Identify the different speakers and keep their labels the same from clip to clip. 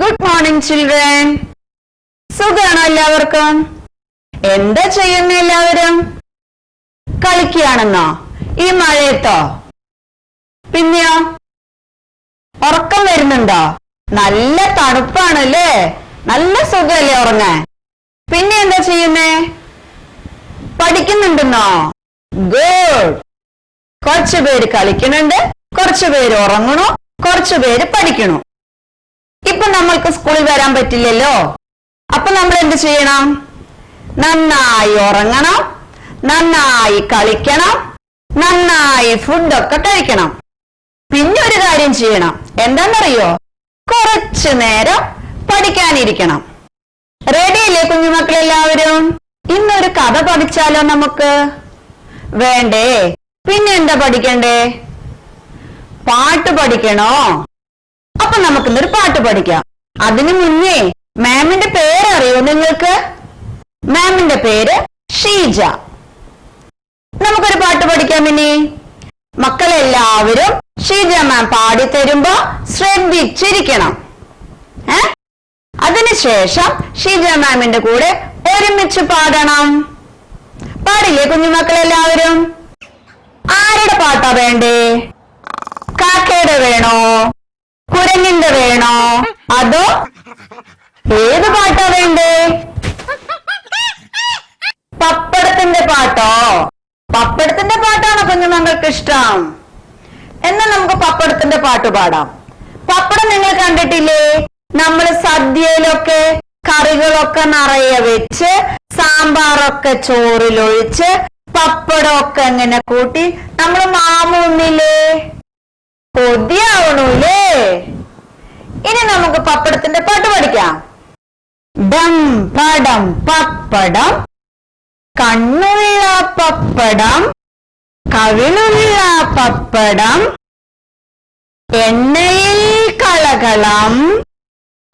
Speaker 1: Good morning children സുഖാണോ എല്ലാവർക്കും? എന്താ ചെയ്യുന്ന എല്ലാവരും? കളിക്കുകയാണെന്നോ? ഈ മഴയത്തോ? പിന്നെയോ? ഉറക്കം വരുന്നുണ്ടോ? നല്ല തണുപ്പാണ് അല്ലേ നല്ല സുഖമല്ലേ ഉറങ്ങാൻ. പിന്നെ എന്താ ചെയ്യുന്നേ? പഠിക്കുന്നുണ്ടെന്നോ? ഗുഡ് കുറച്ചു പേര് കളിക്കുന്നുണ്ട് കുറച്ചു പേര് ഉറങ്ങണു കുറച്ചു പേര് പഠിക്കണു ഇപ്പൊ നമ്മൾക്ക് സ്കൂളിൽ വരാൻ പറ്റില്ലല്ലോ. അപ്പൊ നമ്മൾ എന്ത് ചെയ്യണം? നന്നായി ഉറങ്ങണം. നന്നായി കളിക്കണം. നന്നായി ഫുഡൊക്കെ കഴിക്കണം. പിന്നെ ഒരു കാര്യം ചെയ്യണം. എന്താണെന്നറിയോ? കുറച്ചു നേരം പഠിക്കാനിരിക്കണം. റെഡിയല്ലേ കുഞ്ഞുമക്കളെല്ലാവരും ഇന്നൊരു കഥ പഠിച്ചാലോ നമുക്ക്? വേണ്ടേ? പിന്നെ എന്താ പഠിക്കണ്ടേ? പാട്ട് പഠിക്കണോ? അപ്പൊ ഒരു പാട്ട് പഠിക്കാം. അതിനു മുന്നേ മാമിന്റെ പേര് അറിയോ നിങ്ങൾക്ക്? മാമിന്റെ പേര് ഷീജ. നമുക്കൊരു പാട്ട് പഠിക്കാം ഇനി. മക്കളെല്ലാവരും ഷീജ മാം പാടിത്തരുമ്പോ ശ്രദ്ധിച്ചിരിക്കണം. ഏ? അതിനുശേഷം ഷീജ മാമിന്റെ കൂടെ ഒരുമിച്ച് പാടണം. പാടില്ലേ കുഞ്ഞുമക്കളെല്ലാവരും? ആരുടെ പാട്ടാ വേണ്ടേ? കാക്കയുടെ വേണോ? അതോ ഏത് പാട്ടാ വേണ്ടേ? പപ്പടത്തിന്റെ പാട്ടോ? പപ്പടത്തിന്റെ പാട്ടാണോ കുഞ്ഞുമങ്ങൾക്ക് ഇഷ്ടം? എന്നാൽ നമുക്ക് പപ്പടത്തിന്റെ പാട്ട് പാടാം. പപ്പടം നിങ്ങൾ കണ്ടിട്ടില്ലേ? നമ്മൾ സദ്യയിലൊക്കെ കറികളൊക്കെ നിറയെ വെച്ച് സാമ്പാറൊക്കെ ചോറിലൊഴിച്ച് പപ്പടമൊക്കെ ഇങ്ങനെ കൂട്ടി നമ്മൾ മാമൂന്നില്ലേ? കൊതിയാവണൂലേ ഇനി നമുക്ക് പപ്പടത്തിന്റെ പാട്ട് പഠിക്കാം. ഡം പടം പപ്പടം. കണ്ണുള്ള പപ്പടം. കവിളുള്ള പപ്പടം. എണ്ണയിൽ കളകളം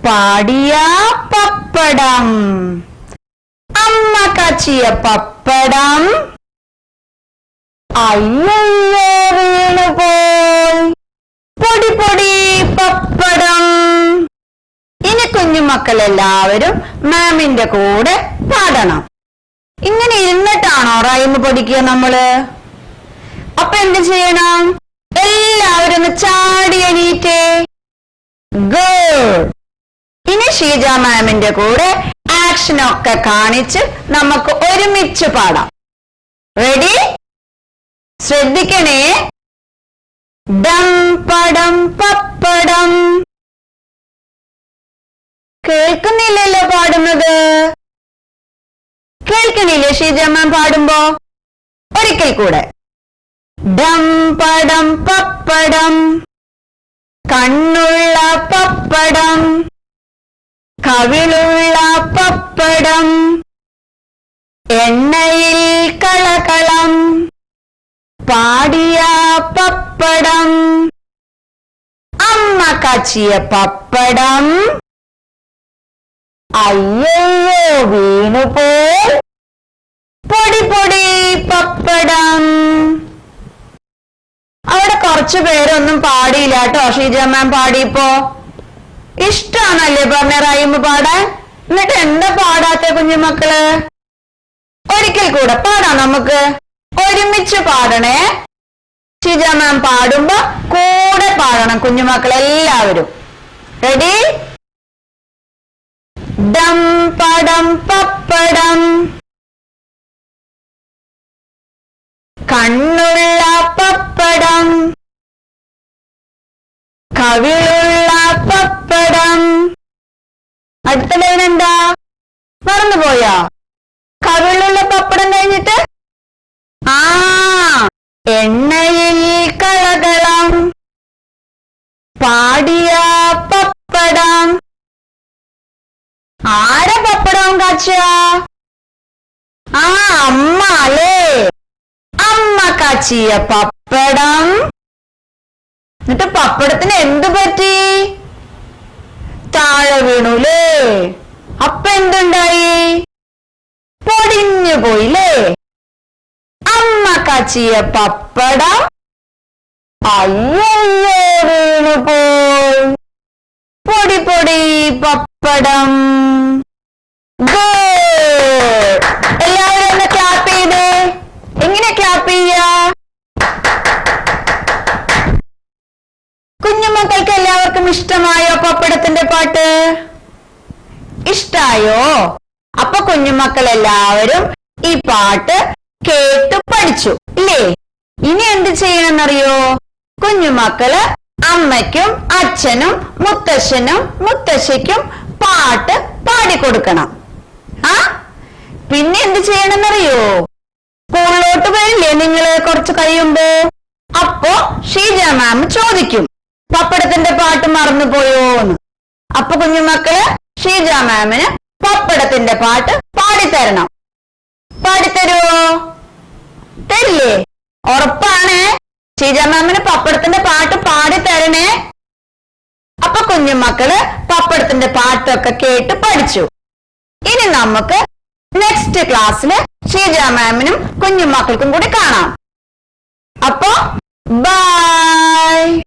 Speaker 1: പാടിയ പപ്പടം. അമ്മ കച്ചിയ പപ്പടം. അയ്യോ വീണുപോയി. പൊടി പൊടി പപ്പടം. എല്ലാവരും മാമിന്റെ കൂടെ പാടണം. ഇങ്ങനെ ഇരുന്നിട്ടാണോ റൈമ് പഠിക്കുക നമ്മൾ? അപ്പൊ എന്ത് ചെയ്യണം? എല്ലാവരും ഒന്ന് ചാടി എണീറ്റേ. ഇനി ഷീജ മാമിന്റെ കൂടെ ആക്ഷൻ ഒക്കെ കാണിച്ച് നമുക്ക് ഒരുമിച്ച് പാടാം. റെഡി ശ്രദ്ധിക്കണേ. കേൾക്കണില്ലേ ഷീജമ്മ പാടുമ്പോ? ഒരിക്കൽ കൂടെ. ഡം പടം പപ്പടം. കണ്ണുള്ള പപ്പടം. കവിളുള്ള പപ്പടം. എണ്ണയിൽ കളകളം പാടിയ പപ്പടം. അമ്മ കാച്ചിയ പപ്പടം. അയ്യോ പൊടി പപ്പടം അവിടെ കുറച്ചു പേരൊന്നും പാടിയില്ല കേട്ടോ ഷീജ മാം പാടിയപ്പോ. ഇഷ്ടാണല്ലേ പറഞ്ഞ റൈമ് പാടാൻ? എന്നിട്ട് എന്താ പാടാത്ത കുഞ്ഞുമക്കൾ? ഒരിക്കൽ കൂടെ പാടാം നമുക്ക്. ഒരുമിച്ച് പാടണേ. ഷീജ മാം പാടുമ്പോ കൂടെ പാടണം കുഞ്ഞുമക്കൾ എല്ലാവരും. റെഡി ഡം പടം പപ്പടം. കവിളുള്ള പപ്പടം. അടുത്ത ലൈൻ എന്താ? മറന്നുപോയാ? കവിളുള്ള പപ്പടം കഴിഞ്ഞിട്ട്? ആ എണ്ണയിൽ കളകളം പാടിയ പപ്പടം. ആരെ പപ്പടം കാച്ച ആ അമ്മ അല്ലേ? അമ്മ കാച്ചിയ പപ്പടം. എന്നിട്ട് പപ്പടത്തിന് എന്തു പറ്റി? താഴെ വീണു വീണുലേ. അപ്പ എന്തുണ്ടായി? പൊടിഞ്ഞു പോയില്ലേ. അമ്മ കാച്ചിയ പപ്പടം. അയ്യോ വീണു പോയി. പൊടി പൊടി പപ്പടം. എല്ലാവരും ഒന്ന് ക്ലാപ്പ് ചെയ്തേ. എങ്ങനെ ക്ലാപ്പ് ചെയ്യാ കുഞ്ഞുമക്കൾക്ക് ഇഷ്ടമായോ പപ്പടത്തിന്റെ പാട്ട്? ഇഷ്ടായോ? അപ്പൊ കുഞ്ഞുമക്കൾ എല്ലാവരും ഈ പാട്ട് കേട്ട് പഠിച്ചു ഇല്ലേ? ഇനി എന്ത് ചെയ്യണമെന്നറിയോ? കുഞ്ഞുമക്കൾ അമ്മയ്ക്കും അച്ഛനും മുത്തശ്ശനും മുത്തശ്ശിക്കും പാട്ട് പാടിക്കൊടുക്കണം. ആ? പിന്നെ എന്ത് ചെയ്യണമെന്നറിയോ? സ്കൂളിലോട്ട് വരില്ലേ നിങ്ങൾ കുറച്ച് കഴിയുമ്പോ? അപ്പോ ഷീജ മാം ചോദിക്കും. പപ്പടത്തിന്റെ പാട്ട് മറന്നുപോയോന്ന്. അപ്പൊ കുഞ്ഞുമക്കൾ ഷീജ മാമിന് പപ്പടത്തിന്റെ പാട്ട് പാടിത്തരണം. പാടിത്തരുവോ? തരില്ലേ? ഉറപ്പാണ്. ഷീജ മാമിന് പപ്പടത്തിന്റെ പാട്ട് പാടിത്തരണേ. അപ്പൊ കുഞ്ഞുമക്കൾ പപ്പടത്തിന്റെ പാട്ടൊക്കെ കേട്ട് പഠിച്ചു. ഇനി നമുക്ക് നെക്സ്റ്റ് ക്ലാസ്സിൽ ഷീജ മാമിനും കുഞ്ഞുമക്കൾക്കും കൂടി കാണാം. അപ്പോ ബൈ